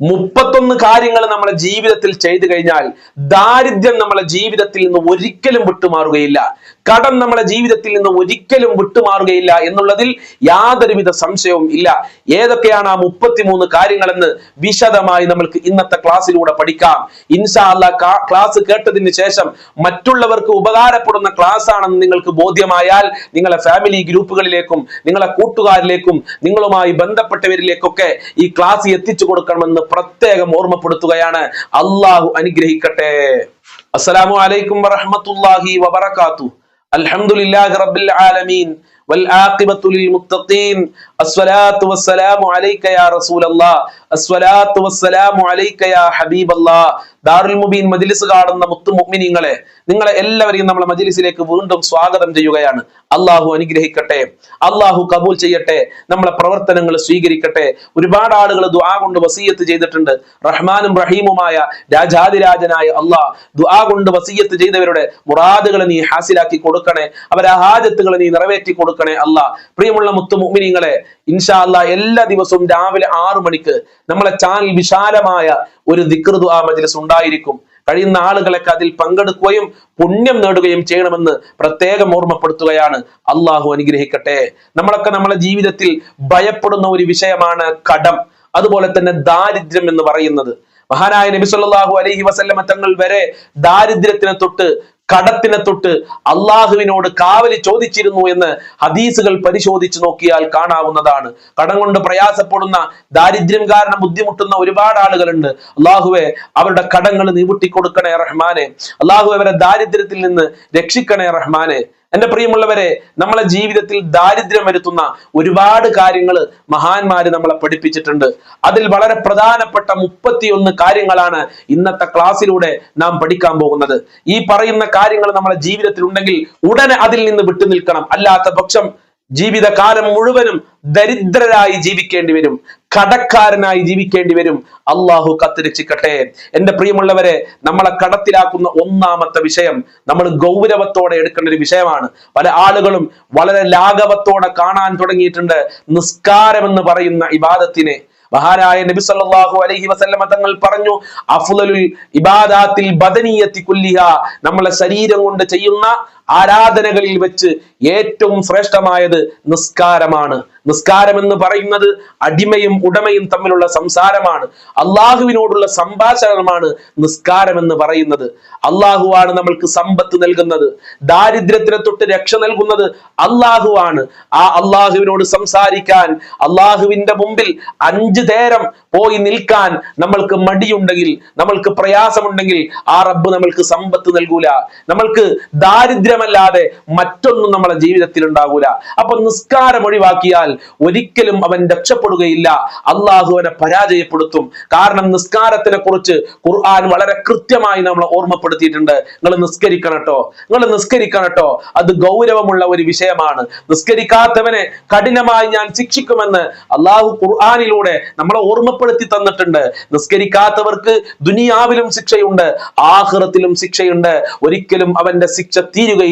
മുപ്പത്തൊന്ന് കാര്യങ്ങൾ നമ്മളെ ജീവിതത്തിൽ ചെയ്തു കഴിഞ്ഞാൽ ദാരിദ്ര്യം നമ്മളെ ജീവിതത്തിൽ നിന്ന് ഒരിക്കലും വിട്ടുമാറുകയില്ല. കടം നമ്മുടെ ജീവിതത്തിൽ നിന്ന് ഒരിക്കലും വിട്ടുമാറുകയില്ല എന്നുള്ളതിൽ യാതൊരുവിധ സംശയവും ഇല്ല. ഏതൊക്കെയാണ് ആ മുപ്പത്തിമൂന്ന് കാര്യങ്ങളെന്ന് വിശദമായി നമ്മൾക്ക് ഇന്നത്തെ ക്ലാസ്സിലൂടെ പഠിക്കാം. ഇൻഷാ അല്ല ക്ലാസ് കേട്ടതിന് ശേഷം മറ്റുള്ളവർക്ക് ഉപകാരപ്പെടുന്ന ക്ലാസ് ആണെന്ന് നിങ്ങൾക്ക് ബോധ്യമായാൽ നിങ്ങളെ ഫാമിലി ഗ്രൂപ്പുകളിലേക്കും നിങ്ങളെ കൂട്ടുകാരിലേക്കും നിങ്ങളുമായി ബന്ധപ്പെട്ടവരിലേക്കൊക്കെ ഈ ക്ലാസ് എത്തിച്ചു കൊടുക്കണമെന്ന് പ്രത്യേകം ഓർമ്മപ്പെടുത്തുകയാണ്. അള്ളാഹു അനുഗ്രഹിക്കട്ടെ. അസ്സലാമു അലൈക്കും വറഹ്മത്തുള്ളാഹി الحمد لله رب العالمين والعاقبة للمتقين الصلاة والسلام عليك يا رسول الله അസ്വലാത്തു വസ്സലാമു യാ ദാറുൽ മുബീൻ കാണുന്ന നിങ്ങളെ എല്ലാവരെയും നമ്മളെ മജിലിസിലേക്ക് വീണ്ടും സ്വാഗതം ചെയ്യുകയാണ്. അള്ളാഹു അനുഗ്രഹിക്കട്ടെ അള്ളാഹു കബൂൽ ചെയ്യട്ടെ നമ്മളെ പ്രവർത്തനങ്ങൾ സ്വീകരിക്കട്ടെ. ഒരുപാട് ആളുകൾ ദുആ കൊണ്ട് വസീയത്ത് ചെയ്തിട്ടുണ്ട്. റഹ്മാനും റഹീമുമായ രാജാതിരാജനായ അള്ളാഹ് ദുആ കൊണ്ട് വസീയത്ത് ചെയ്തവരുടെ മുറാദുകൾ നീ ഹാസിലാക്കി കൊടുക്കണേ അവരെ ഹാജത്തുകൾ നീ നിറവേറ്റി കൊടുക്കണേ അള്ളാഹ് പ്രിയമുള്ള മുത്തുമുഅ്മിനീങ്ങളെ ഇൻഷാ അല്ലാ എല്ലാ ദിവസവും രാവിലെ ആറു മണിക്ക് നമ്മളെ ചാനൽ വിശാലമായ ഒരു ദിക്ർ ദുആ മജ്ലിസ് ഉണ്ടായിരിക്കും. കഴിയുന്ന ആളുകളൊക്കെ അതിൽ പങ്കെടുക്കുകയും പുണ്യം നേടുകയും ചെയ്യണമെന്ന് പ്രത്യേകം ഓർമ്മപ്പെടുത്തുകയാണ്. അള്ളാഹു അനുഗ്രഹിക്കട്ടെ. നമ്മളൊക്കെ നമ്മളെ ജീവിതത്തിൽ ഭയപ്പെടുന്ന ഒരു വിഷയമാണ് കടം. അതുപോലെ തന്നെ ദാരിദ്ര്യം എന്ന് പറയുന്നത്. മഹാനായ നബി സല്ലല്ലാഹു അലൈഹി വസല്ലമ തങ്ങൾ വരെ ദാരിദ്ര്യത്തിനെ തൊട്ട് കടത്തിനെ തൊട്ട് അള്ളാഹുവിനോട് കാവലി ചോദിച്ചിരുന്നു എന്ന് ഹദീസുകൾ പരിശോധിച്ച് നോക്കിയാൽ കാണാവുന്നതാണ്. കടം കൊണ്ട് പ്രയാസപ്പെടുന്ന ദാരിദ്ര്യം കാരണം ബുദ്ധിമുട്ടുന്ന ഒരുപാട് ആളുകളുണ്ട്. അള്ളാഹുവെ അവരുടെ കടങ്ങൾ നീവിട്ടി കൊടുക്കണേ റഹ്മാനെ. അള്ളാഹു അവരെ ദാരിദ്ര്യത്തിൽ നിന്ന് രക്ഷിക്കണേ റഹ്മാനെ. എന്റെ പ്രിയമുള്ളവരെ നമ്മളെ ജീവിതത്തിൽ ദാരിദ്ര്യം വരുത്തുന്ന ഒരുപാട് കാര്യങ്ങൾ മഹാന്മാര് നമ്മളെ പഠിപ്പിച്ചിട്ടുണ്ട്. അതിൽ വളരെ പ്രധാനപ്പെട്ട മുപ്പത്തിയൊന്ന് കാര്യങ്ങളാണ് ഇന്നത്തെ ക്ലാസ്സിലൂടെ നാം പഠിക്കാൻ പോകുന്നത്. ഈ പറയുന്ന കാര്യങ്ങൾ നമ്മളെ ജീവിതത്തിൽ ഉണ്ടെങ്കിൽ ഉടനെ അതിൽ നിന്ന് വിട്ടു നിൽക്കണം അല്ലാത്ത പക്ഷം ജീവിതകാലം മുഴുവനും ദരിദ്രരായി ജീവിക്കേണ്ടി വരും കടക്കാരനായി ജീവിക്കേണ്ടി വരും. അള്ളാഹു കത്തിരിച്ചിക്കട്ടെ എന്റെ പ്രിയമുള്ളവരെ നമ്മളെ കടത്തിലാക്കുന്ന ഒന്നാമത്തെ വിഷയം നമ്മൾ ഗൗരവത്തോടെ എടുക്കേണ്ട ഒരു വിഷയമാണ്. പല ആളുകളും വളരെ ലാഘവത്തോടെ കാണാൻ തുടങ്ങിയിട്ടുണ്ട് നിസ്കാരം എന്ന് പറയുന്ന ഇബാദത്തിനെ. മഹാനായ നബി സല്ലല്ലാഹു അലൈഹി വസല്ലമ തങ്ങൾ പറഞ്ഞു അഫ്ളലുൽ ഇബാദാത്തിൽ ബദനിയത്തി കുല്ലിഹ. നമ്മളെ ശരീരം കൊണ്ട് ചെയ്യുന്ന ആരാധനകളിൽ വെച്ച് ഏറ്റവും ശ്രേഷ്ഠമായത് നിസ്കാരമാണ്. നിസ്കാരം എന്ന് പറയുന്നത് അടിമയും ഉടമയും തമ്മിലുള്ള സംസാരമാണ്. അള്ളാഹുവിനോടുള്ള സംഭാഷണമാണ് നിസ്കാരം എന്ന് പറയുന്നത്. അള്ളാഹുവാണ് നമ്മൾക്ക് സമ്പത്ത് നൽകുന്നത്. ദാരിദ്ര്യത്തിനെ തൊട്ട് രക്ഷ നൽകുന്നത് അള്ളാഹുവാണ്. ആ അള്ളാഹുവിനോട് സംസാരിക്കാൻ അള്ളാഹുവിന്റെ മുമ്പിൽ അഞ്ചു നേരം പോയി നിൽക്കാൻ നമ്മൾക്ക് മടിയുണ്ടെങ്കിൽ നമ്മൾക്ക് പ്രയാസമുണ്ടെങ്കിൽ ആ റബ്ബ് നമ്മൾക്ക് സമ്പത്ത് നൽകൂല. നമ്മൾക്ക് ദാരിദ്ര്യമല്ലാതെ മറ്റൊന്നും നമ്മുടെ ജീവിതത്തിൽ ഉണ്ടാകൂല. അപ്പൊ നിസ്കാരം ഒഴിവാക്കിയാൽ ഒരിക്കലും അവൻ രക്ഷപ്പെടുകയില്ല. അള്ളാഹു അവനെ പരാജയപ്പെടുത്തും. കാരണം നിസ്കാരത്തിനെ കുറിച്ച് ഖുർആൻ വളരെ കൃത്യമായി നമ്മളെ ഓർമ്മപ്പെടുത്തിയിട്ടുണ്ട്. നിങ്ങൾ നിസ്കരിക്കണട്ടോ നിങ്ങൾ നിസ്കരിക്കണട്ടോ അത് ഗൗരവമുള്ള ഒരു വിഷയമാണ്. നിസ്കരിക്കാത്തവനെ കഠിനമായി ഞാൻ ശിക്ഷിക്കുമെന്ന് അള്ളാഹു ഖുർആാനിലൂടെ നമ്മളെ ഓർമ്മപ്പെടുത്തി തന്നിട്ടുണ്ട്. നിസ്കരിക്കാത്തവർക്ക് ദുനിയാവിലും ശിക്ഷയുണ്ട്. ആഹ്റത്തിലും ശിക്ഷയുണ്ട്. ഒരിക്കലും അവന്റെ ശിക്ഷ തീരുകയില്ല.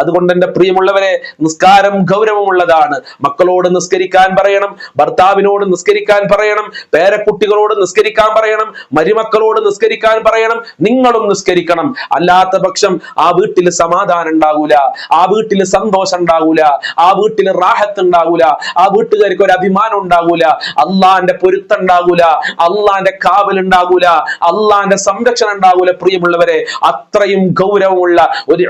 അതുകൊണ്ട് എന്റെ പ്രിയമുള്ളവരെ നിസ്കാരം ഗൗരവമുള്ളതാണ്. മക്കളോട് നിസ്കരിക്കാൻ പറയണം ഭർത്താവിനോട് നിസ്കരിക്കാൻ പറയണം പേരക്കുട്ടികളോട് നിസ്കരിക്കാൻ പറയണം മരുമക്കളോട് നിസ്കരിക്കാൻ പറയണം നിങ്ങളും നിസ്കരിക്കണം. അല്ലാത്ത പക്ഷം ആ വീട്ടിൽ സമാധാനം ഉണ്ടാകൂല ആ വീട്ടിൽ സന്തോഷം ഉണ്ടാകൂല ആ വീട്ടിൽ റാഹത്ത് ഉണ്ടാകൂല ആ വീട്ടുകാർക്ക് ഒരു അഭിമാനം ഉണ്ടാകൂല അള്ളാന്റെ പൊരുത്തം ഉണ്ടാകൂല അള്ളാന്റെ കാവൽ ഉണ്ടാകൂല അള്ളാന്റെ സംരക്ഷണം ഉണ്ടാകൂല പ്രിയമുള്ളവരെ അത്രയും ഗൗരവമുള്ള ഒരു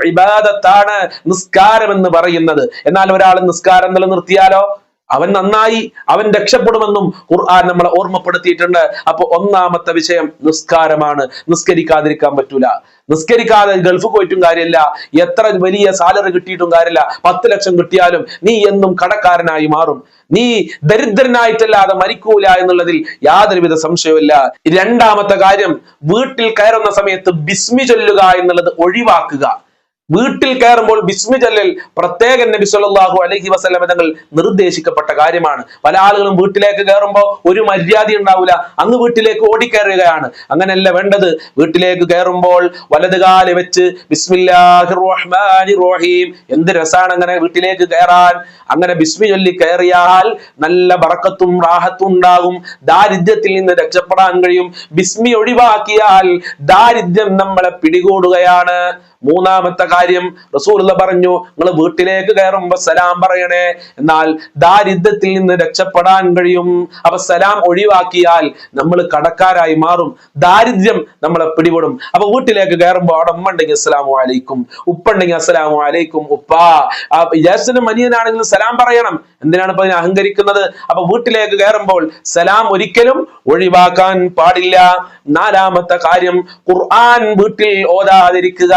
ഇബാദത്താണ് നിസ്കാരം എന്ന് പറയുന്നത്. എന്നാൽ ഒരാൾ നിസ്കാരം നിലനിർത്തിയാലോ? അവൻ നന്നായി അവൻ രക്ഷപ്പെടുമെന്നും ഖുർആൻ നമ്മളെ ഓർമ്മപ്പെടുത്തിയിട്ടുണ്ട്. അപ്പൊ ഒന്നാമത്തെ വിഷയം നിസ്കാരമാണ്. നിസ്കരിക്കാതിരിക്കാൻ പറ്റൂല. നിസ്കരിക്കാതെ ഗൾഫ് പോയിട്ടും കാര്യമില്ല. എത്ര വലിയ സാലറി കിട്ടിയിട്ടും കാര്യമില്ല. പത്ത് ലക്ഷം കിട്ടിയാലും നീ എന്നും കടക്കാരനായി മാറും. നീ ദരിദ്രനായിട്ടല്ലാതെ മരിക്കൂല എന്നുള്ളതിൽ യാതൊരുവിധ സംശയവുമില്ല. രണ്ടാമത്തെ കാര്യം വീട്ടിൽ കയറുന്ന സമയത്ത് ബിസ്മി ചൊല്ലുക എന്നുള്ളത് ഒഴിവാക്കുക. വീട്ടിൽ കയറുമ്പോൾ ബിസ്മി ചൊല്ലൽ പ്രത്യേക നബി സല്ലല്ലാഹു അലൈഹി വസല്ലം തങ്ങൾ നിർദ്ദേശിക്കപ്പെട്ട കാര്യമാണ്. പല ആളുകളും വീട്ടിലേക്ക് കയറുമ്പോൾ ഒരു മര്യാദ ഉണ്ടാവില്ല അങ്ങ് വീട്ടിലേക്ക് ഓടിക്കയറുകയാണ്. അങ്ങനെയല്ല വേണ്ടത്. വീട്ടിലേക്ക് കയറുമ്പോൾ വലതുകാൽ വെച്ച് റഹീം എന്ത് രസാണ് അങ്ങനെ വീട്ടിലേക്ക് കയറാൻ. അങ്ങനെ ബിസ്മി ചൊല്ലി കയറിയാൽ നല്ല ബറക്കത്തും റാഹത്തും ഉണ്ടാകും. ദാരിദ്ര്യത്തിൽ നിന്ന് രക്ഷപ്പെടാൻ കഴിയും. ബിസ്മി ഒഴിവാക്കിയാൽ ദാരിദ്ര്യം നമ്മളെ പിടികൂടുകയാണ്. മൂന്നാമത്തെ കാര്യം റസൂലുള്ള പറഞ്ഞു നിങ്ങൾ വീട്ടിലേക്ക് കയറുമ്പോ സലാം പറയണേ. എന്നാൽ ദാരിദ്ര്യത്തിൽ നിന്ന് രക്ഷപ്പെടാൻ കഴിയും. അപ്പൊ സലാം ഒഴിവാക്കിയാൽ നമ്മൾ കടക്കാരായി മാറും. ദാരിദ്ര്യം നമ്മളെ പിടിപെടും. അപ്പൊ വീട്ടിലേക്ക് കയറുമ്പോ അവിടെ ഉണ്ടെങ്കിൽ അസ്സലാമു അലൈക്കും. ഉപ്പ ഉണ്ടെങ്കിൽ അസ്സലാമു അലൈക്കും. ഉപ്പാ ജ്യേഷ്ഠനും മനിയനാണെങ്കിലും സലാം പറയണം. എന്തിനാണ് ഇപ്പൊ അതിനെ അഹങ്കരിക്കുന്നത്? അപ്പൊ വീട്ടിലേക്ക് കയറുമ്പോൾ സലാം ഒരിക്കലും ഒഴിവാക്കാൻ പാടില്ല. നാലാമത്തെ കാര്യം ഖുർആൻ വീട്ടിൽ ഓതാതിരിക്കുക.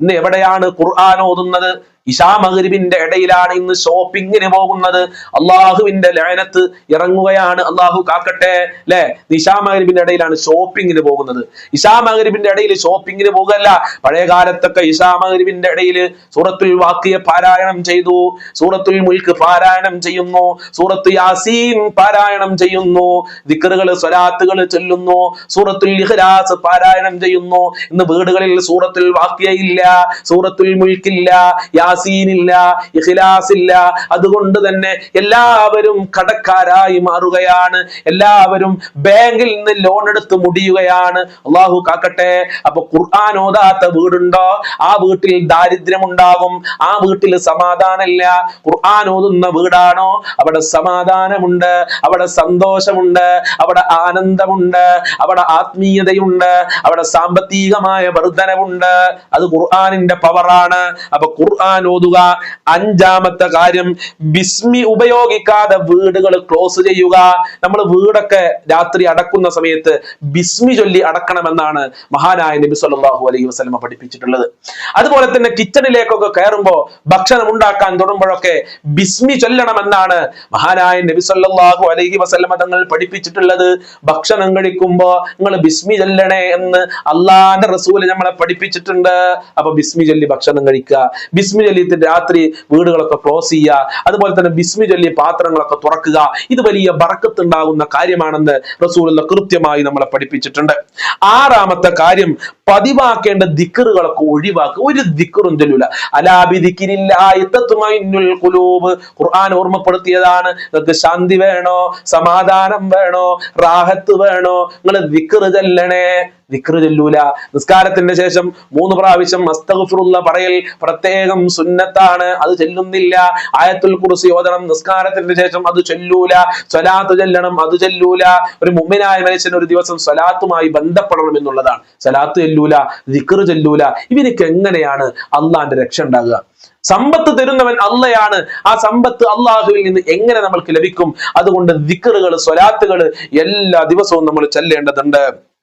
ഇന്ന് എവിടെയാണ് ഖുർആൻ ഓതുന്നത്? ഇഷാ മഗ്രിബിന്റെ ഇടയിലാണ് ഇന്ന് ഷോപ്പിങ്ങിന് പോകുന്നത്. അള്ളാഹുവിന്റെ ലയനത്ത് ഇറങ്ങുകയാണ്. അള്ളാഹു കാക്കട്ടെ അല്ലെ ഇഷാ മഗ്രിബിന്റെ ഇടയിലാണ് ഷോപ്പിങ്ങിന് പോകുന്നത്. ഇഷാ മഗ്രിബിന്റെ ഇടയിൽ ഷോപ്പിങ്ങിന് പോകുകയല്ല. പഴയ കാലത്തൊക്കെ ഇഷാ മഗ്രിബിന്റെ ഇടയിൽ സൂറത്തുൽ വാക്കിയ പാരായണം ചെയ്തു. സൂറത്തുൽ മുൽക്ക് പാരായണം ചെയ്യുന്നു. സൂറത്ത് യാസീൻ പാരായണം ചെയ്യുന്നു. ദിക്കറുകൾ സ്വലാത്തുകൾ ചൊല്ലുന്നു. സൂറത്തുൽ ഇഖ്ലാസ് പാരായണം ചെയ്യുന്നു. ഇന്ന് വീടുകളിൽ സൂറത്തുൽ വാക്കിയ ഇല്ല. സൂറത്തുൽ മുൽക്കില്ല. യാസീൻ ഇല്ല ഇഖ്ലാസ് ഇല്ല അതുകൊണ്ട് തന്നെ എല്ലാവരും കടക്കാരായി മാറുകയാണ്. എല്ലാവരും ബാങ്കിൽ നിന്ന് ലോൺ എടുത്ത് മുടിയുകയാണ്. അള്ളാഹു കാക്കട്ടെ. അപ്പൊ ഖുർആൻ ഓതാത്ത വീടുണ്ടോ? ആ വീട്ടിൽ ദാരിദ്ര്യം ഉണ്ടാകും ആ വീട്ടിൽ സമാധാനമില്ല. ഖുർആൻ ഓതുന്ന വീടാണോ? അവിടെ സമാധാനമുണ്ട്. അവിടെ സന്തോഷമുണ്ട്. അവിടെ ആനന്ദമുണ്ട്. അവിടെ ആത്മീയതയുണ്ട്. അവിടെ സാമ്പത്തികമായ വർധനവുണ്ട്. അത് ഖുർആാനിന്റെ പവറാണ് അപ്പൊ ഖുർആൻ ഓതുക. അഞ്ചാമത്തെ കാര്യം ബിസ്മി ഉപയോഗിക്കാതെ വീടുകൾ ക്ലോസ് ചെയ്യുക. നമ്മൾ വീടൊക്കെ രാത്രി അടക്കുന്ന സമയത്ത് ബിസ്മി ചൊല്ലി അടക്കണമെന്നാണ് മഹാനായ നബി സല്ലല്ലാഹു അലൈഹി വസല്ലമ പഠിപ്പിച്ചിട്ടുള്ളത്. അതുപോലെ തന്നെ കിച്ചണിലേക്കൊക്കെ കയറുമ്പോൾ ഭക്ഷണം ഉണ്ടാക്കാൻ തുടങ്ങുമ്പോഴൊക്കെ ബിസ്മി ചൊല്ലണമെന്നാണ് മഹാനായ നബി സല്ലല്ലാഹു അലൈഹി വസല്ലമ തങ്ങൾ പഠിപ്പിച്ചിട്ടുള്ളത്. ഭക്ഷണം കഴിക്കുമ്പോൾ നിങ്ങൾ ബിസ്മി ചൊല്ലണേ എന്ന് അള്ളാന്റെ റസൂൽ നമ്മളെ പഠിപ്പിച്ചിട്ടുണ്ട്. അപ്പൊ ബിസ്മി ചൊല്ലി ഭക്ഷണം കഴിക്കുക. ബിസ്മി ചൊല്ലിയിട്ട് രാത്രി വീടുകളൊക്കെ ക്ലോസ് ചെയ്യുക അതുപോലെ തന്നെ ബിസ്മി ചൊല്ലി പാത്രങ്ങളൊക്കെ തുറക്കുക ഇത് വലിയ ബറക്കത്തുണ്ടാകുന്ന കാര്യമാണെന്ന് റസൂൽ കൃത്യമായി നമ്മളെ പഠിപ്പിച്ചിട്ടുണ്ട്. ആറാമത്തെ കാര്യം പതിവാക്കേണ്ട ദിക്കറുകളൊക്കെ ഒഴിവാക്കുക. ഒരു ദിക്കറും ചൊല്ലൂല അലാബിദിക്കിനില്ലാത്തുൽ കുലൂബ് ഖുർആൻ ഓർമ്മപ്പെടുത്തിയതാണ്. നിങ്ങൾക്ക് ശാന്തി വേണോ? സമാധാനം വേണോ? റാഹത്ത് വേണോ? നിങ്ങൾ ദിക്കറ് ചെല്ലണേ. ദിക്റ് ചൊല്ലൂല. നിസ്കാരത്തിന്റെ ശേഷം മൂന്ന് പ്രാവശ്യം അസ്തഗ്ഫിറുള്ള പറയൽ പ്രത്യേകം സുന്നത്താണ്. അത് ചെല്ലുന്നില്ല. ആയത്തുൽ കുറിച്ച് ഓതണം. നിസ്കാരത്തിന്റെ ശേഷം അത് ചൊല്ലൂല. സ്വലാത്ത് ചെല്ലണം. അത് ചെല്ലൂല. ഒരു മുമ്മിനായ മനുഷ്യൻ ഒരു ദിവസം സ്വലാത്തുമായി ബന്ധപ്പെടണം എന്നുള്ളതാണ്. സ്വലാത്ത് ചെല്ലൂല ദിക്റ് ചെല്ലൂല. ഇവർക്ക് എങ്ങനെയാണ് അള്ളാന്റെ രക്ഷ ഉണ്ടാകുക? സമ്പത്ത് തരുന്നവൻ അള്ളയാണ്. ആ സമ്പത്ത് അള്ളാഹുവിൽ നിന്ന് എങ്ങനെ നമ്മൾക്ക് ലഭിക്കും? അതുകൊണ്ട് ദിക്കറുകൾ സ്വലാത്തുകൾ എല്ലാ ദിവസവും നമ്മൾ ചെല്ലേണ്ടതുണ്ട്.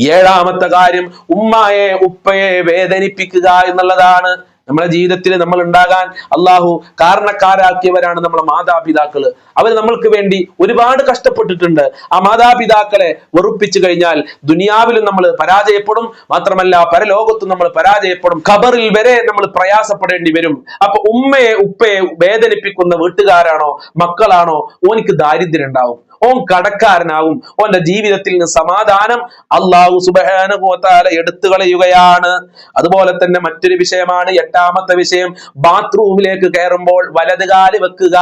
ഏഴാമത്തെ കാര്യം ഉമ്മയെ ഉപ്പയെ വേദനിപ്പിക്കുക എന്നുള്ളതാണ് നമ്മുടെ ജീവിതത്തിൽ നമ്മൾ ഉണ്ടാകാൻ അള്ളാഹു കാരണക്കാരാക്കിയവരാണ് നമ്മളെ മാതാപിതാക്കൾ അവർ നമ്മൾക്ക് വേണ്ടി ഒരുപാട് കഷ്ടപ്പെട്ടിട്ടുണ്ട്. ആ മാതാപിതാക്കളെ വെറുപ്പിച്ചു കഴിഞ്ഞാൽ ദുനിയാവിലും നമ്മൾ പരാജയപ്പെടും. മാത്രമല്ല പരലോകത്തും നമ്മൾ പരാജയപ്പെടും. ഖബറിൽ വരെ നമ്മൾ പ്രയാസപ്പെടേണ്ടി വരും. അപ്പൊ ഉമ്മയെ ഉപ്പയെ വേദനിപ്പിക്കുന്ന വീട്ടുകാരാണോ മക്കളാണോ ഓനിക്ക് ദാരിദ്ര്യം ഉണ്ടാവും ഓൻ കടക്കാരനാകും ഓന്റെ ജീവിതത്തിൽ നിന്ന് സമാധാനം അള്ളാഹു സുബാനുഭവത്താല എടുത്തു കളയുകയാണ്. അതുപോലെ തന്നെ മറ്റൊരു വിഷയമാണ് എട്ടാമത്തെ വിഷയം. ബാത്റൂമിലേക്ക് കയറുമ്പോൾ വലത് കാൽ വെക്കുക.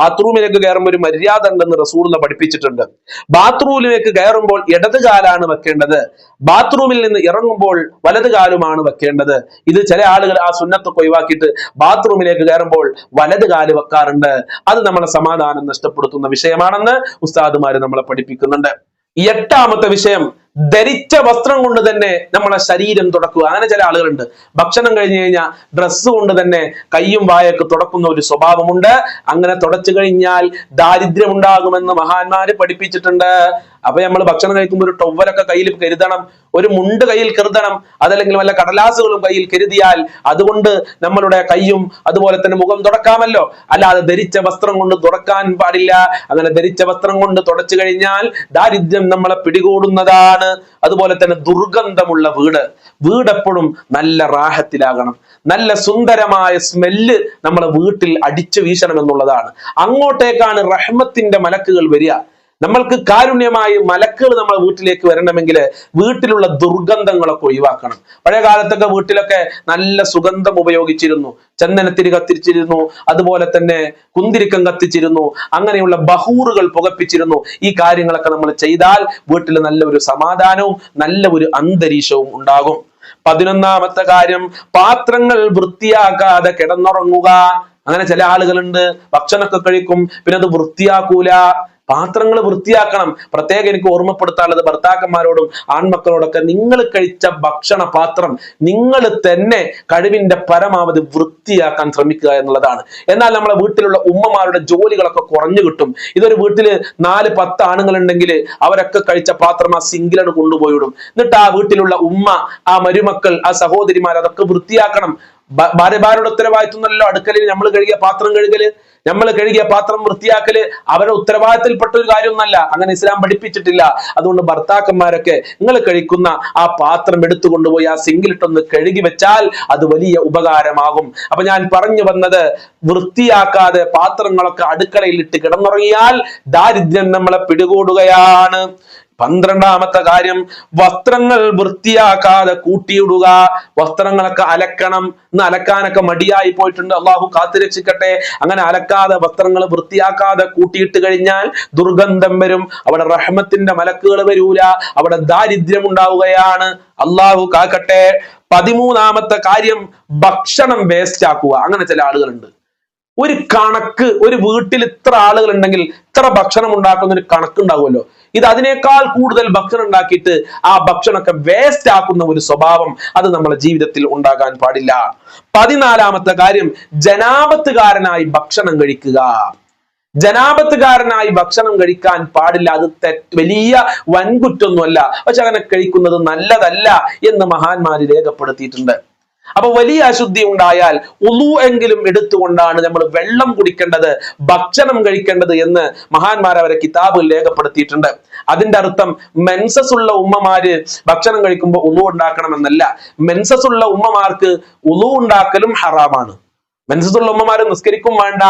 ബാത്റൂമിലേക്ക് കയറുമ്പോൾ ഒരു മര്യാദ ഉണ്ടെന്ന് റസൂറിനെ പഠിപ്പിച്ചിട്ടുണ്ട്. ബാത്റൂമിലേക്ക് കയറുമ്പോൾ ഇടത് കാലാണ് വെക്കേണ്ടത്. ബാത്റൂമിൽ നിന്ന് ഇറങ്ങുമ്പോൾ വലത് കാലുമാണ് വെക്കേണ്ടത്. ഇത് ചില ആളുകൾ ആ സുന്നത്തൊക്കെ ഒഴിവാക്കിയിട്ട് ബാത്റൂമിലേക്ക് കയറുമ്പോൾ വലത് കാൽ വെക്കാറുണ്ട്. അത് നമ്മളെ സമാധാനം നഷ്ടപ്പെടുത്തുന്ന വിഷയമാണെന്ന് ഉസ്താദുമാര് നമ്മളെ പഠിപ്പിക്കുന്നുണ്ട്. എട്ടാമത്തെ വിഷയം ധരിച്ച വസ്ത്രം കൊണ്ട് തന്നെ നമ്മളെ ശരീരം തുടക്കുക. അങ്ങനെ ചില ആളുകളുണ്ട്. ഭക്ഷണം കഴിഞ്ഞു കഴിഞ്ഞാൽ ഡ്രസ്സ് കൊണ്ട് തന്നെ കയ്യും വായൊക്കെ തുടക്കുന്ന ഒരു സ്വഭാവമുണ്ട്. അങ്ങനെ തുടച്ചു കഴിഞ്ഞാൽ ദാരിദ്ര്യം ഉണ്ടാകുമെന്ന് മഹാന്മാര് പഠിപ്പിച്ചിട്ടുണ്ട്. അപ്പൊ നമ്മൾ ഭക്ഷണം കഴിക്കുമ്പോൾ ഒരു ടൊവലൊക്കെ കയ്യിൽ കരുതണം. ഒരു മുണ്ട് കയ്യിൽ കരുതണം. അതല്ലെങ്കിൽ വല്ല കടലാസുകളും കയ്യിൽ കരുതിയാൽ അതുകൊണ്ട് നമ്മളുടെ കയ്യും അതുപോലെ തന്നെ മുഖം തുടക്കാമല്ലോ. അല്ലാതെ ധരിച്ച വസ്ത്രം കൊണ്ട് തുടക്കാൻ പാടില്ല. അങ്ങനെ ധരിച്ച വസ്ത്രം കൊണ്ട് തുടച്ചു കഴിഞ്ഞാൽ ദാരിദ്ര്യം നമ്മളെ പിടികൂടുന്നതാണ്. അതുപോലെ തന്നെ ദുർഗന്ധമുള്ള വീട്. വീട് എപ്പോഴും നല്ല റാഹത്തിലാകണം. നല്ല സുന്ദരമായ സ്മെല്ല് നമ്മളെ വീട്ടിൽ അടിച്ചു വീശണം എന്നുള്ളതാണ്. അങ്ങോട്ടേക്കാണ് റഹ്മത്തിന്റെ മലക്കുകൾ വരിക. നമ്മൾക്ക് കാരുണ്യമായി മലക്കുകൾ നമ്മളെ വീട്ടിലേക്ക് വരണമെങ്കിൽ വീട്ടിലുള്ള ദുർഗന്ധങ്ങളൊക്കെ ഒഴിവാക്കണം. പഴയ കാലത്തൊക്കെ വീട്ടിലൊക്കെ നല്ല സുഗന്ധം ഉപയോഗിച്ചിരുന്നു. ചന്ദനത്തിരി കത്തിച്ചിരുന്നു. അതുപോലെ തന്നെ കുന്തിരിക്കം കത്തിച്ചിരുന്നു. അങ്ങനെയുള്ള ബഹൂറുകൾ പുകപ്പിച്ചിരുന്നു. ഈ കാര്യങ്ങളൊക്കെ നമ്മൾ ചെയ്താൽ വീട്ടിൽ നല്ല ഒരു സമാധാനവും നല്ല ഒരു അന്തരീക്ഷവും ഉണ്ടാകും. പതിനൊന്നാമത്തെ കാര്യം പാത്രങ്ങൾ വൃത്തിയാക്കാതെ കിടന്നുറങ്ങുക. അങ്ങനെ ചില ആളുകളുണ്ട്. ഭക്ഷണമൊക്കെ കഴിക്കും. പിന്നെ അത് വൃത്തിയാക്കൂല. പാത്രങ്ങൾ വൃത്തിയാക്കണം. പ്രത്യേകം എനിക്ക് ഓർമ്മപ്പെടുത്താനുള്ളത് ഭർത്താക്കന്മാരോടും ആൺമക്കളോടൊക്കെ നിങ്ങൾ കഴിച്ച ഭക്ഷണ പാത്രം നിങ്ങൾ തന്നെ കഴിവിന്റെ പരമാവധി വൃത്തിയാക്കാൻ ശ്രമിക്കുക എന്നുള്ളതാണ്. എന്നാൽ നമ്മളെ വീട്ടിലുള്ള ഉമ്മമാരുടെ ജോലികളൊക്കെ കുറഞ്ഞു കിട്ടും. ഇതൊരു വീട്ടിൽ നാല് പത്ത് ആണുങ്ങൾ ഉണ്ടെങ്കിൽ അവരൊക്കെ കഴിച്ച പാത്രം ആ സിംഗിലാണ് കൊണ്ടുപോയിടും എന്നിട്ട് ആ വീട്ടിലുള്ള ഉമ്മ ആ മരുമക്കൾ ആ സഹോദരിമാർ അതൊക്കെ വൃത്തിയാക്കണം. ഭാര്യമാരുടെ ഉത്തരവാദിത്വമല്ലോ അടുക്കലിൽ നമ്മൾ കഴുകിയ പാത്രം കഴുകൽ നമ്മൾ കഴുകിയ പാത്രം വൃത്തിയാക്കൽ. അവരുടെ ഉത്തരവാദിത്തത്തിൽപ്പെട്ട ഒരു കാര്യമൊന്നല്ല അങ്ങനെ ഇസ്ലാം പഠിപ്പിച്ചിട്ടില്ല. അതുകൊണ്ട് ഭർത്താക്കന്മാരൊക്കെ നിങ്ങൾ കഴിക്കുന്ന ആ പാത്രം എടുത്തു കൊണ്ടുപോയി ആ സിങ്കിലിട്ടൊന്ന് കഴുകി വെച്ചാൽ അത് വലിയ ഉപകാരമാകും. അപ്പൊ ഞാൻ പറഞ്ഞു വന്നത് വൃത്തിയാക്കാതെ പാത്രങ്ങളൊക്കെ അടുക്കളയിൽ ഇട്ട് കിടന്നുറങ്ങിയാൽ ദാരിദ്ര്യം നമ്മളെ പിടികൂടുകയാണ്. പന്ത്രണ്ടാമത്തെ കാര്യം വസ്ത്രങ്ങൾ വൃത്തിയാക്കാതെ കൂട്ടിയിടുക. വസ്ത്രങ്ങളൊക്കെ അലക്കണം. ഇന്ന് അലക്കാനൊക്കെ മടിയായി പോയിട്ടുണ്ട്. അള്ളാഹു കാത്തുരക്ഷിക്കട്ടെ. അങ്ങനെ അലക്കാതെ വസ്ത്രങ്ങൾ വൃത്തിയാക്കാതെ കൂട്ടിയിട്ട് കഴിഞ്ഞാൽ ദുർഗന്ധം വരും. അവിടെ റഹ്മത്തിന്റെ മലക്കുകൾ വരൂല. അവിടെ ദാരിദ്ര്യം ഉണ്ടാവുകയാണ്. അള്ളാഹു കാക്കട്ടെ. പതിമൂന്നാമത്തെ കാര്യം ഭക്ഷണം വേസ്റ്റ് ആക്കുക. അങ്ങനെ ചില ആളുകളുണ്ട്. ഒരു കണക്ക് ഒരു വീട്ടിൽ ഇത്ര ആളുകൾ ഉണ്ടെങ്കിൽ ഇത്ര ഭക്ഷണം ഉണ്ടാക്കുന്ന ഒരു കണക്ക് കണക്കുണ്ടാവുമല്ലോ ഇത് അതിനേക്കാൾ കൂടുതൽ ഭക്ഷണം ഉണ്ടാക്കിയിട്ട് ആ ഭക്ഷണമൊക്കെ വേസ്റ്റ് ആക്കുന്ന ഒരു സ്വഭാവം അത് നമ്മുടെ ജീവിതത്തിൽ ഉണ്ടാകാൻ പാടില്ല. പതിനാലാമത്തെ കാര്യം ജനാപത്തുകാരനായി ഭക്ഷണം കഴിക്കുക. ജനാപത്തുകാരനായി ഭക്ഷണം കഴിക്കാൻ പാടില്ല. അത് വലിയ വൻകുറ്റൊന്നുമല്ല. പക്ഷെ അങ്ങനെ കഴിക്കുന്നത് നല്ലതല്ല എന്ന് മഹാന്മാര് രേഖപ്പെടുത്തിയിട്ടുണ്ട്. അപ്പൊ വലിയ അശുദ്ധി ഉണ്ടായാൽ ഉളു എങ്കിലും എടുത്തുകൊണ്ടാണ് നമ്മൾ വെള്ളം കുടിക്കേണ്ടത് ഭക്ഷണം കഴിക്കേണ്ടത് എന്ന് മഹാന്മാർ അവരെ കിതാബിൽ രേഖപ്പെടുത്തിയിട്ടുണ്ട്. അതിന്റെ അർത്ഥം മെൻസസ് ഉള്ള ഉമ്മമാര് ഭക്ഷണം കഴിക്കുമ്പോൾ ഉളു ഉണ്ടാക്കണമെന്നല്ല. മെൻസസ് ഉള്ള ഉമ്മമാർക്ക് ഉളു ഉണ്ടാക്കലും ഹറാമാണ്. മെൻസസുള്ള ഉമ്മമാര് നിസ്കരിക്കും വേണ്ട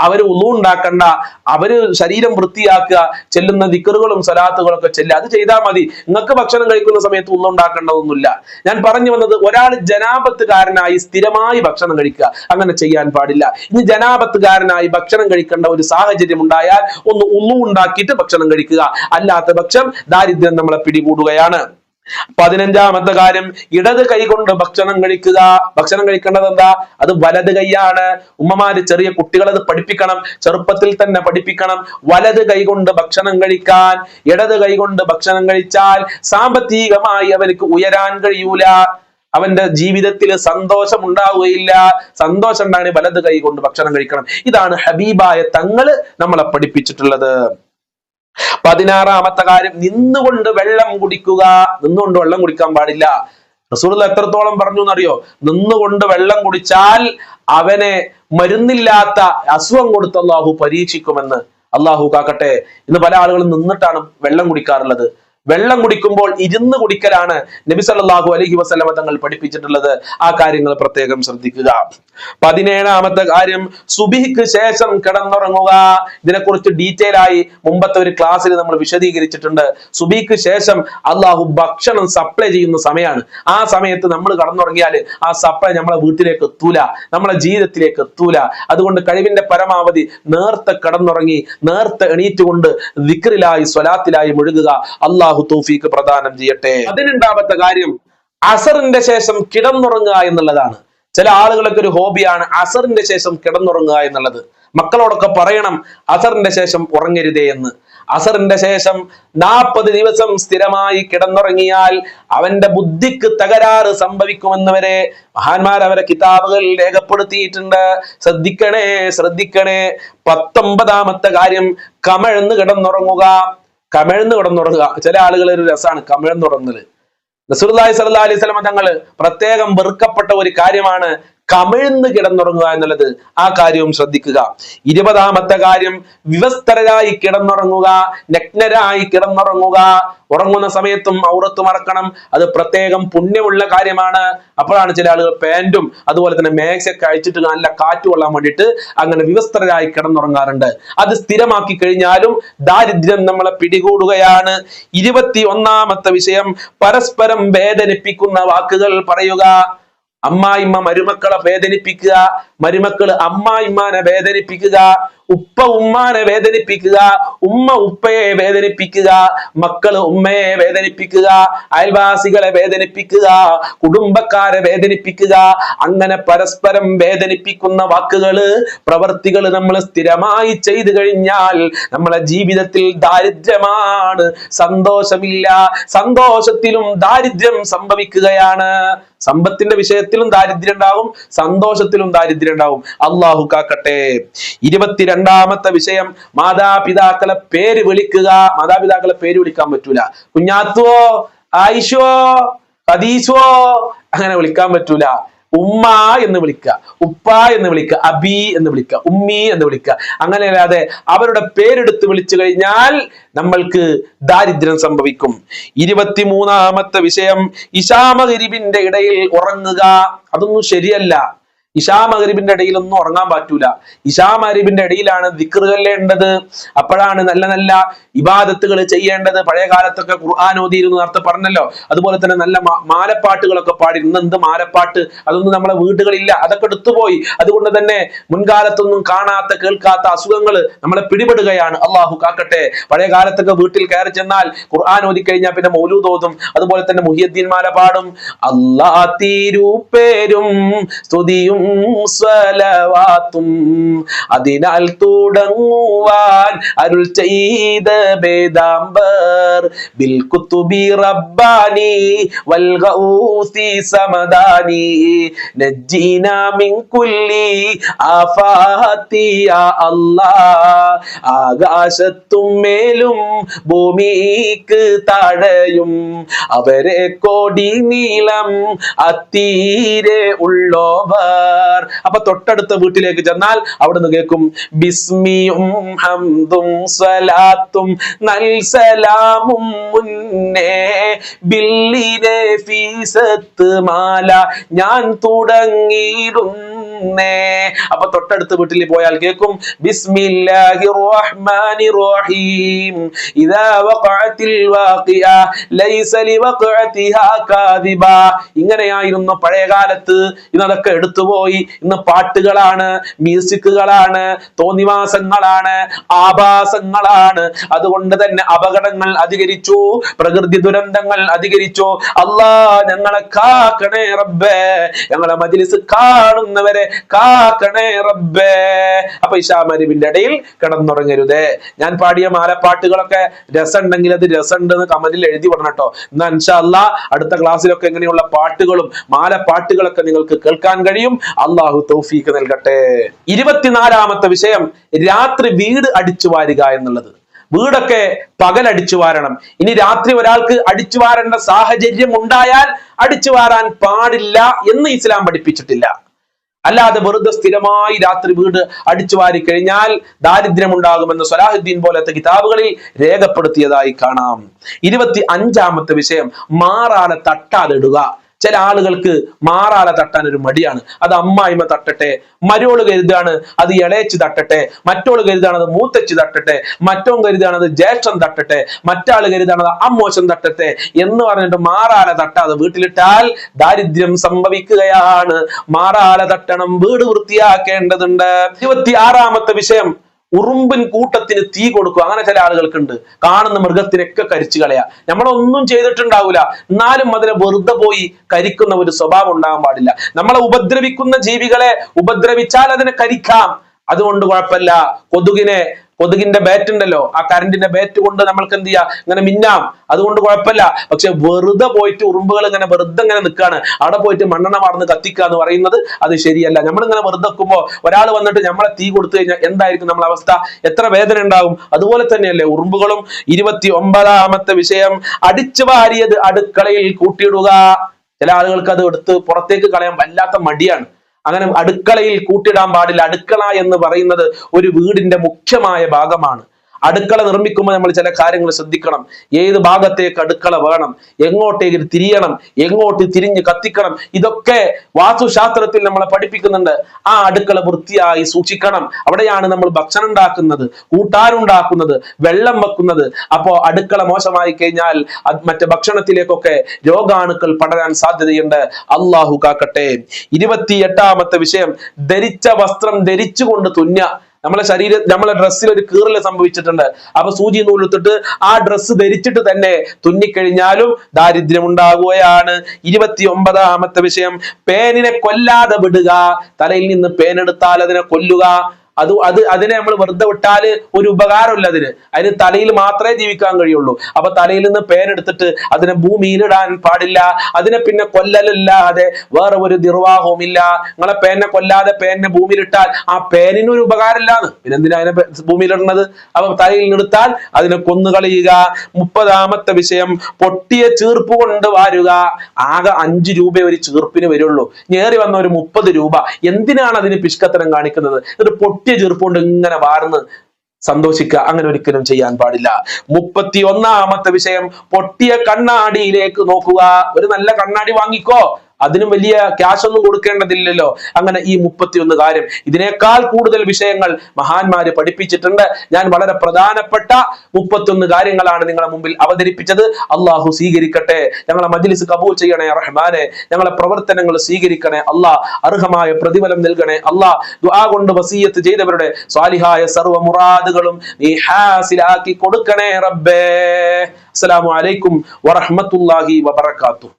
അവർ ഉളു ഉണ്ടാക്കണ്ട അവർ ശരീരം വൃത്തിയാക്കുക ചെല്ലുന്ന ദിക്കറുകളും സലാത്തുകളും ഒക്കെ ചെല്ലുക. അത് ചെയ്താൽ മതി. നിങ്ങൾക്ക് ഭക്ഷണം കഴിക്കുന്ന സമയത്ത് ഉള്ളു ഉണ്ടാക്കേണ്ടതൊന്നുമില്ല. ഞാൻ പറഞ്ഞു വന്നത് ഒരാൾ ജനാപത്തുകാരനായി സ്ഥിരമായി ഭക്ഷണം കഴിക്കുക. അങ്ങനെ ചെയ്യാൻ പാടില്ല. ഇനി ജനാപത്തുകാരനായി ഭക്ഷണം കഴിക്കേണ്ട ഒരു സാഹചര്യം ഉണ്ടായാൽ ഒന്ന് ഉള്ളു ഉണ്ടാക്കിയിട്ട് ഭക്ഷണം കഴിക്കുക. അല്ലാത്ത പക്ഷം ദാരിദ്ര്യം നമ്മളെ പിടികൂടുകയാണ്. പതിനഞ്ചാമത്തെ കാര്യം ഇടത് കൈ കൊണ്ട് ഭക്ഷണം കഴിക്കുക. ഭക്ഷണം കഴിക്കേണ്ടത് എന്താ? അത് വലത് കൈയാണ്. ഉമ്മമാര് ചെറിയ കുട്ടികളെ അത് പഠിപ്പിക്കണം. ചെറുപ്പത്തിൽ തന്നെ പഠിപ്പിക്കണം. വലത് കൈ കൊണ്ട് ഭക്ഷണം കഴിക്കാൻ. ഇടത് കൈ കൊണ്ട് ഭക്ഷണം കഴിച്ചാൽ സാമ്പത്തികമായി അവർക്ക് ഉയരാൻ കഴിയൂല. അവന്റെ ജീവിതത്തിൽ സന്തോഷം ഉണ്ടാവുകയില്ല സന്തോഷം ഉണ്ടാകണേ വലത് കൈ കൊണ്ട് ഭക്ഷണം കഴിക്കണം. ഇതാണ് ഹബീബായ തങ്ങൾ നമ്മളെ പഠിപ്പിച്ചിട്ടുള്ളത്. പതിനാറാമത്തെ കാര്യം നിന്നുകൊണ്ട് വെള്ളം കുടിക്കുക. നിന്നുകൊണ്ട് വെള്ളം കുടിക്കാൻ പാടില്ല. റസൂൽ എത്രത്തോളം പറഞ്ഞു എന്നറിയോ? നിന്നുകൊണ്ട് വെള്ളം കുടിച്ചാൽ അവനെ മരുന്നില്ലാത്ത അസുഖം കൊടുത്ത് അള്ളാഹു പരീക്ഷിക്കുമെന്ന് അള്ളാഹു കാക്കട്ടെ. ഇന്ന് പല ആളുകളും നിന്നിട്ടാണ് വെള്ളം കുടിക്കാറുള്ളത്. വെള്ളം കുടിക്കുമ്പോൾ ഇരുന്ന് കുടിക്കലാണ് നബി സല്ലല്ലാഹു അലൈഹി വസല്ലമ തങ്ങൾ പഠിപ്പിച്ചിട്ടുള്ളത്. ആ കാര്യങ്ങൾ പ്രത്യേകം ശ്രദ്ധിക്കുക. പതിനേഴാമത്തെ കാര്യം സുബിഹിക്ക് ശേഷം കിടന്നുറങ്ങുക. ഇതിനെക്കുറിച്ച് ഡീറ്റെയിൽ ആയി മുമ്പത്തെ ഒരു ക്ലാസ്സിൽ നമ്മൾ വിശദീകരിച്ചിട്ടുണ്ട്. സുബിക്ക് ശേഷം അള്ളാഹു ഭക്ഷണം സപ്ലൈ ചെയ്യുന്ന സമയമാണ്. ആ സമയത്ത് നമ്മൾ കടന്നുറങ്ങിയാൽ ആ സപ്ലൈ നമ്മളെ വീട്ടിലേക്ക് എത്തൂല നമ്മളെ ജീവിതത്തിലേക്ക് എത്തൂല. അതുകൊണ്ട് കഴിവിന്റെ പരമാവധി നേർത്തെ കടന്നുറങ്ങി നേർത്തെ എണീറ്റുകൊണ്ട് വിക്രിലായി സ്വലാത്തിലായി മുഴുകുക. അള്ളാഹു തൗഫീക്ക് പ്രദാനം ചെയ്യട്ടെ. അതിനുണ്ടാവാത്ത കാര്യം അസറിന്റെ ശേഷം കിടന്നുറങ്ങുക എന്നുള്ളതാണ്. ചില ആളുകളൊക്കെ ഒരു ഹോബിയാണ് അസറിന്റെ ശേഷം കിടന്നുറങ്ങുക എന്നുള്ളത്. മക്കളോടൊക്കെ പറയണം അസറിന്റെ ശേഷം ഉറങ്ങരുതേ എന്ന്. അസറിന്റെ ശേഷം നാൽപ്പത് ദിവസം സ്ഥിരമായി കിടന്നുറങ്ങിയാൽ അവന്റെ ബുദ്ധിക്ക് തകരാറ് സംഭവിക്കുമെന്നവരെ മഹാന്മാർ അവരെ കിതാബുകൾ രേഖപ്പെടുത്തിയിട്ടുണ്ട്. ശ്രദ്ധിക്കണേ ശ്രദ്ധിക്കണേ. പത്തൊമ്പതാമത്തെ കാര്യം കമഴ്ന്ന് കിടന്നുറങ്ങുക. കമഴ്ന്ന് കിടന്നുറങ്ങുക. ചില ആളുകൾ ഒരു രസമാണ് കമഴ്ന്നുറങ്ങൽ റസൂലുള്ളാഹി സ്വല്ലല്ലാഹി അലൈഹി വസല്ലം തങ്ങൾ പ്രത്യേകം വെറുക്കപ്പെട്ട ഒരു കാര്യമാണ് കമിഴ്ന്ന് കിടന്നുറങ്ങുക എന്നുള്ളത് ആ കാര്യവും ശ്രദ്ധിക്കുക. ഇരുപതാമത്തെ കാര്യം വിവസ്തരരായി കിടന്നുറങ്ങുക നഗ്നരായി കിടന്നുറങ്ങുക. ഉറങ്ങുന്ന സമയത്തും ഔറത്ത് മറക്കണം. അത് പ്രത്യേകം പുണ്യമുള്ള കാര്യമാണ്. അപ്പോഴാണ് ചില ആളുകൾ പാന്റും അതുപോലെ തന്നെ മേക്സൊക്കെ അഴിച്ചിട്ട് നല്ല കാറ്റ് കൊള്ളാൻ വേണ്ടിയിട്ട് അങ്ങനെ വിവസ്ത്രരായി കിടന്നുറങ്ങാറുണ്ട്. അത് സ്ഥിരമാക്കി കഴിഞ്ഞാലും ദാരിദ്ര്യം നമ്മളെ പിടികൂടുകയാണ്. ഇരുപത്തി ഒന്നാമത്തെ വിഷയം പരസ്പരം വേദനിപ്പിക്കുന്ന വാക്കുകൾ പറയുക. അമ്മായിമ്മ മരുമക്കളെ വേദനിപ്പിക്കുക മരുമക്കൾ അമ്മായിമ്മാനെ വേദനിപ്പിക്കുക ഉപ്പ ഉമ്മാനെ വേദനിപ്പിക്കുക ഉമ്മ ഉപ്പയെ വേദനിപ്പിക്കുക മക്കൾ ഉമ്മയെ വേദനിപ്പിക്കുക അയൽവാസികളെ വേദനിപ്പിക്കുക കുടുംബക്കാരെ വേദനിപ്പിക്കുക അങ്ങനെ പരസ്പരം വേദനിപ്പിക്കുന്ന വാക്കുകൾ പ്രവർത്തികൾ നമ്മൾ സ്ഥിരമായി ചെയ്തു കഴിഞ്ഞാൽ നമ്മളെ ജീവിതത്തിൽ ദാരിദ്ര്യമാണ്. സന്തോഷമില്ല. സന്തോഷത്തിലും ദാരിദ്ര്യം സംഭവിക്കുകയാണ്. സമ്പത്തിന്റെ വിഷയത്തിലും ദാരിദ്ര്യം ഉണ്ടാവും സന്തോഷത്തിലും ദാരിദ്ര്യം ഉണ്ടാവും അള്ളാഹു കാക്കട്ടെ. ഇരുപത്തിരണ്ടാമത്തെ വിഷയം മാതാപിതാക്കളെ പേര് വിളിക്കുക. മാതാപിതാക്കളെ പേര് വിളിക്കാൻ പറ്റൂല. കുഞ്ഞാത്തുവോ ആയിഷോ ഹദീസോ അങ്ങനെ വിളിക്കാൻ പറ്റൂല. ഉമ്മ എന്ന് വിളിക്കുക. ഉപ്പ എന്ന് വിളിക്കുക. അബി എന്ന് വിളിക്കുക. ഉമ്മി എന്ന് വിളിക്കുക. അങ്ങനെയല്ലാതെ അവരുടെ പേരെടുത്ത് വിളിച്ചു കഴിഞ്ഞാൽ നമ്മൾക്ക് ദാരിദ്ര്യം സംഭവിക്കും. ഇരുപത്തിമൂന്നാമത്തെ വിഷയം ഇഷാമഗരിബിന്റെ ഇടയിൽ ഉറങ്ങുക. അതൊന്നും ശരിയല്ല. ഇഷാ മകരിബിന്റെ ഇടയിലൊന്നും ഉറങ്ങാൻ പറ്റൂല. ഇഷാ മഗരിബിന്റെ ഇടയിലാണ് ദിക്റുകല്ലേണ്ടത് അപ്പോഴാണ് നല്ല നല്ല ഇബാദത്തുകൾ ചെയ്യേണ്ടത്. പഴയ കാലത്തൊക്കെ ഖുർആൻ ഓതിയിരുന്നു നേരത്തെ പറഞ്ഞല്ലോ. അതുപോലെ തന്നെ നല്ല മാലപ്പാട്ടുകളൊക്കെ പാടി. ഇന്ന് എന്ത് മാലപ്പാട്ട്? അതൊന്നും നമ്മളെ വീടുകളില്ല. അതൊക്കെ എടുത്തുപോയി. അതുകൊണ്ട് തന്നെ മുൻകാലത്തൊന്നും കാണാത്ത കേൾക്കാത്ത അസുഖങ്ങൾ നമ്മളെ പിടിപെടുകയാണ്. അള്ളാഹു കാക്കട്ടെ. പഴയ കാലത്തൊക്കെ വീട്ടിൽ കയറി ചെന്നാൽ ഖുർആൻ ഓതി കഴിഞ്ഞാൽ പിന്നെ മൗലൂദ് ഓതും. അതുപോലെ തന്നെ മുഹിയദ്ദീൻ മാല പാടും. അള്ളാ തിരുപ്പേരും സ്തുതിയും സ്വലവാത്തും അതിനാൽ തുടങ്ങുവാൻ അരുൾ ചെയ്ത ബേദാംബർ ബിൽ റബ്ബാനി വൽ ഗൗസി സമദാനി നജ്ജീന മിൻ കുല്ലി ആഫാത്തി യാ അല്ലാഹ്. ആകാശത്തും മേലും ഭൂമിക്ക് താഴെയും അവരെ കോടി നീളം അത്തീരെ ഉള്ളോവർ. അപ്പൊ തൊട്ടടുത്ത വീട്ടിലേക്ക് ചെന്നാൽ അവിടുന്ന് കേൾക്കും ബിസ്മിയും ഹംദും സലാത്തും നൽസലാമും മുന്നേ ബില്ലിനെ ഫീസത്ത് മാല ഞാൻ തുടങ്ങിയിരുന്നേ അപ്പൊ തൊട്ടടുത്ത വീട്ടിൽ പോയാൽ കേൾക്കും ഇങ്ങനെയായിരുന്നു പഴയ കാലത്ത് ഇന്നതൊക്കെ എടുത്തുപോയി. ഇന്ന് പാട്ടുകളാണ് മ്യൂസിക്കുകളാണ് തോന്നിവാസങ്ങളാണ് ആഭാസങ്ങളാണ്. അതുകൊണ്ട് തന്നെ അപകടങ്ങൾ അധികരിച്ചു പ്രകൃതി ദുരന്തങ്ങൾ അധികരിച്ചു. അല്ലാ ഞങ്ങളെ കാക്കണേ റബ്ബേ. ഞങ്ങളെ മജിലിസ് കാണുന്നവരെ കാക്കണേ റബ്ബേ. അപ്പൊ ഇഷാമരിവിന്റെ ഇടയിൽ കിടന്നുറങ്ങരുതേ. ഞാൻ പാടിയ മാലപ്പാട്ടുകളൊക്കെ രസമുണ്ടെങ്കിൽ അത് രസമുണ്ട് എന്ന് കമന്റിൽ എഴുതി വിടണം കേട്ടോ. എന്നാ ഇൻഷാല്ല അടുത്ത ക്ലാസ്സിലൊക്കെ എങ്ങനെയുള്ള പാട്ടുകളും മാലപ്പാട്ടുകളൊക്കെ നിങ്ങൾക്ക് കേൾക്കാൻ കഴിയും. അള്ളാഹു തൗഫീക്ക് നൽകട്ടെ. ഇരുപത്തിനാലാമത്തെ വിഷയം രാത്രി വീട് അടിച്ചു വാരുക എന്നുള്ളത്. വീടൊക്കെ പകൽ അടിച്ചു വാരണം. ഇനി രാത്രി ഒരാൾക്ക് അടിച്ചു വാരേണ്ട സാഹചര്യം ഉണ്ടായാൽ അടിച്ചു വാരാൻ പാടില്ല എന്ന് ഇസ്ലാം പഠിപ്പിച്ചിട്ടില്ല. അല്ലാതെ വെറുതെ സ്ഥിരമായി രാത്രി വീട് അടിച്ചു വാരി കഴിഞ്ഞാൽ ദാരിദ്ര്യം ഉണ്ടാകുമെന്ന് സലാഹുദ്ദീൻ പോലത്തെ കിതാബുകളിൽ രേഖപ്പെടുത്തിയതായി കാണാം. ഇരുപത്തി അഞ്ചാമത്തെ വിഷയം മാറാതെ തട്ടാതെ ഇടുക ചില ആളുകൾക്ക് മാറാല തട്ടാൻ ഒരു മടിയാണ്. അത് അമ്മായിമ തട്ടട്ടെ മരോൾ കരുതാണ് അത് ഇളയച്ച് തട്ടട്ടെ മറ്റോൾ അത് മൂത്തച്ച് തട്ടട്ടെ മറ്റോൻ അത് ജ്യേഷ്ഠൻ തട്ടട്ടെ മറ്റാൾ അത് അമ്മോശം തട്ടട്ടെ എന്ന് പറഞ്ഞിട്ട് മാറാല തട്ടാതെ വീട്ടിലിട്ടാൽ ദാരിദ്ര്യം സംഭവിക്കുകയാണ്. മാറാല തട്ടണം വീട് വൃത്തിയാക്കേണ്ടതുണ്ട്. ഇരുപത്തി ആറാമത്തെ വിഷയം. ഉറുമ്പിൻ കൂട്ടത്തിന് തീ കൊടുക്കുക അങ്ങനെ ചില ആളുകൾക്കുണ്ട്. കാണുന്ന മൃഗത്തിനൊക്കെ കരിച്ചു കളയാ. നമ്മളൊന്നും ചെയ്തിട്ടുണ്ടാവില്ല എന്നാലും അതിനെ വെറുതെ പോയി കരിക്കുന്ന ഒരു സ്വഭാവം ഉണ്ടാകാൻ പാടില്ല. നമ്മളെ ഉപദ്രവിക്കുന്ന ജീവികളെ ഉപദ്രവിച്ചാൽ അതിനെ കരിക്കാം. അതുകൊണ്ട് കുഴപ്പമില്ല. കൊതുകിനെ കൊതുകിന്റെ ബാറ്റ് ഉണ്ടല്ലോ. ആ കറണ്ടിന്റെ ബാറ്റ് കൊണ്ട് നമ്മൾക്ക് എന്ത് ചെയ്യാം? ഇങ്ങനെ മിന്നാം. അതുകൊണ്ട് കുഴപ്പമില്ല. പക്ഷെ വെറുതെ പോയിട്ട് ഉറുമ്പുകൾ ഇങ്ങനെ വെറുതെ ഇങ്ങനെ നിൽക്കുകയാണ്. അവിടെ പോയിട്ട് മണ്ണെണ്ണ മാർന്ന് കത്തിക്കുക എന്ന് പറയുന്നത് അത് ശരിയല്ല. നമ്മൾ ഇങ്ങനെ വെറുതെ വെക്കുമ്പോൾ ഒരാൾ വന്നിട്ട് നമ്മളെ തീ കൊടുത്തു കഴിഞ്ഞാൽ എന്തായിരിക്കും നമ്മളെ അവസ്ഥ? എത്ര വേദന ഉണ്ടാകും അതുപോലെ തന്നെയല്ലേ ഉറുമ്പുകളും ഇരുപത്തി ഒമ്പതാമത്തെ വിഷയം. അടിച്ചു വാരിയത് അടുക്കളയിൽ കൂട്ടിയിടുക. ചില ആളുകൾക്ക് അത് എടുത്ത് പുറത്തേക്ക് കളയാൻ വല്ലാത്ത മടിയാണ്. അങ്ങനെ അടുക്കളയിൽ കൂട്ടിടാൻ പാടില്ല. അടുക്കള എന്ന് പറയുന്നത് ഒരു വീടിന്റെ മുഖ്യമായ ഭാഗമാണ്. അടുക്കള നിർമ്മിക്കുമ്പോൾ നമ്മൾ ചില കാര്യങ്ങൾ ശ്രദ്ധിക്കണം. ഏത് ഭാഗത്തേക്ക് അടുക്കള വേണം? എങ്ങോട്ടേക്ക് തിരിയണം? എങ്ങോട്ട് തിരിഞ്ഞ് കത്തിക്കണം? ഇതൊക്കെ വാസ്തുശാസ്ത്രത്തിൽ നമ്മളെ പഠിപ്പിക്കുന്നുണ്ട്. ആ അടുക്കള വൃത്തിയായി സൂക്ഷിക്കണം. അവിടെയാണ് നമ്മൾ ഭക്ഷണം ഉണ്ടാക്കുന്നത് കൂട്ടാനുണ്ടാക്കുന്നത് വെള്ളം വെക്കുന്നത്. അപ്പോ അടുക്കള മോശമായി കഴിഞ്ഞാൽ മറ്റേ ഭക്ഷണത്തിലേക്കൊക്കെ രോഗാണുക്കൾ പടരാൻ സാധ്യതയുണ്ട്. അള്ളാഹു കാക്കട്ടെ. ഇരുപത്തി എട്ടാമത്തെ വിഷയം ധരിച്ച വസ്ത്രം ധരിച്ചുകൊണ്ട് തുന്ന നമ്മളെ ശരീര നമ്മളെ ഡ്രസ്സിൽ ഒരു കീറൽ സംഭവിച്ചിട്ടുണ്ട്. അപ്പൊ സൂചി നൂലെടുത്തിട്ട് ആ ഡ്രസ്സ് ധരിച്ചിട്ട് തന്നെ തുന്നിക്കഴിഞ്ഞാലും ദാരിദ്ര്യം ഉണ്ടാകുകയാണ് ഇരുപത്തി ഒമ്പതാമത്തെ വിഷയം. പേനിനെ കൊല്ലാതെ വിടുക. തലയിൽ നിന്ന് പേനെടുത്താൽ അതിനെ കൊല്ലുക. അത് അത് അതിനെ നമ്മൾ വെറുതെ വിട്ടാൽ ഒരു ഉപകാരമില്ല അതിന്. അതിന് തലയിൽ മാത്രമേ ജീവിക്കാൻ കഴിയുള്ളൂ. അപ്പൊ തലയിൽ നിന്ന് പേരെടുത്തിട്ട് അതിനെ ഭൂമിയിലിടാൻ പാടില്ല. അതിനെ പിന്നെ കൊല്ലലല്ലാതെ വേറെ ഒരു നിർവാഹവും ഇല്ല നിങ്ങളെ പേനെ കൊല്ലാതെ പേനെ ഭൂമിയിലിട്ടാൽ ആ പേനിന് ഒരു ഉപകാരമില്ലാന്ന്. പിന്നെ എന്തിനാ അതിനെ ഭൂമിയിലിടുന്നത് അപ്പൊ തലയിൽ നിർത്താൽ അതിനെ കൊന്നുകളയുക. മുപ്പതാമത്തെ വിഷയം പൊട്ടിയ ചീർപ്പ് കൊണ്ട് വാരുക. ആകെ അഞ്ച് രൂപ ഒരു ചീർപ്പിന് വരുള്ളൂ. ഞേറി വന്ന ഒരു മുപ്പത് രൂപ. എന്തിനാണ് അതിന് പിഷ്കത്തരം കാണിക്കുന്നത്? ഇത് പൊട്ടിയ ചീർപ്പ് കൊണ്ട് ഇങ്ങനെ വാർന്ന് സന്തോഷിക്കുക അങ്ങനെ ഒരിക്കലും ചെയ്യാൻ പാടില്ല. മുപ്പത്തി ഒന്നാമത്തെ വിഷയം പൊട്ടിയ കണ്ണാടിയിലേക്ക് നോക്കുക. ഒരു നല്ല കണ്ണാടി വാങ്ങിക്കോ. അതിനും വലിയ ക്യാഷ് ഒന്നും കൊടുക്കേണ്ടതില്ലല്ലോ. അങ്ങനെ ഈ മുപ്പത്തിയൊന്ന് കാര്യം. ഇതിനേക്കാൾ കൂടുതൽ വിഷയങ്ങൾ മഹാന്മാര് പഠിപ്പിച്ചിട്ടുണ്ട്. ഞാൻ വളരെ പ്രധാനപ്പെട്ട മുപ്പത്തിയൊന്ന് കാര്യങ്ങളാണ് നിങ്ങളുടെ മുമ്പിൽ അവതരിപ്പിച്ചത്. അള്ളാഹു സ്വീകരിക്കട്ടെ. ഞങ്ങളെ മജ്ലിസ് കബൂൽ ചെയ്യണേ റഹ്മാനെ. ഞങ്ങളെ പ്രവർത്തനങ്ങൾ സ്വീകരിക്കണേ അള്ളാഹ് അർഹമായ പ്രതിഫലം നൽകണേ അള്ളാഹ് ദുആ കൊണ്ട് വസീയത്ത് ചെയ്തവരുടെ സ്വാലിഹായ സർവ മുറാദുകളും നീ ഹാസിലാക്കി കൊടുക്കണേ റബ്ബേ. അസ്സലാമു അലൈക്കും വറഹ്മത്തുള്ളാഹി വബറകാതുഹു.